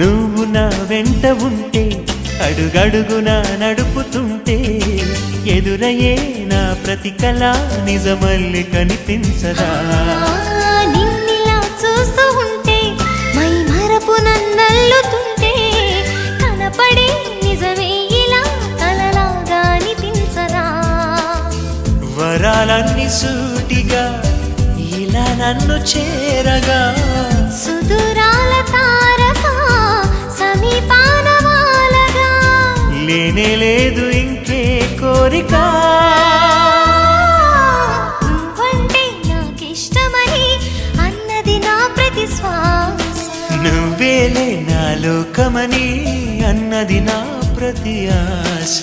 నువ్వు నా వెంట ఉంటే అడుగడుగునా నడుపుతుంటే ఎదురయ్యే నా ప్రతి కళ నిజమల్లి కనిపించదా? ఆ, నిన్నిలా చూస్తూ ఉంటే మై మరపు నన్నల్లుతుంటే కనపడే నిజమే ఇలా కలలాగా అనిపించరా వరాలన్నీ సూటిగా ఇలా నన్ను చేరగా లేనే లేదు ఇంకే కోరిక. నువ్వంటే నాకిష్టమని అన్నది నా ప్రతి నువ్వేలే నా లోకమని అన్నది నా ప్రతి ఆశ.